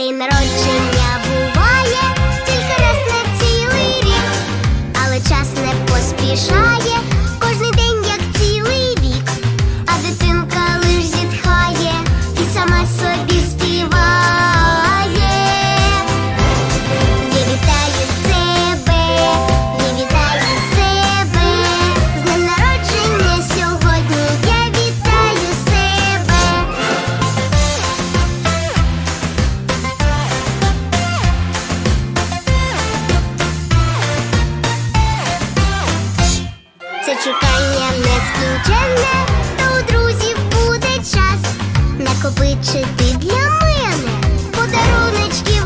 День народження буває, тільки раз на цілий рік, але час не поспішає, Це чекання нескінченне, то у друзів буде час накопичити для мене подаруночки.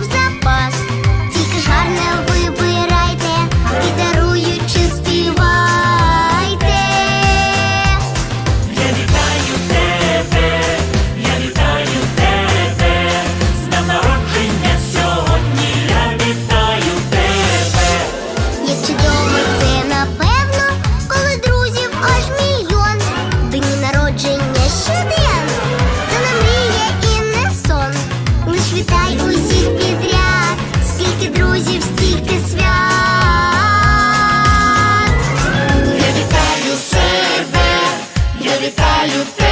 вітаю.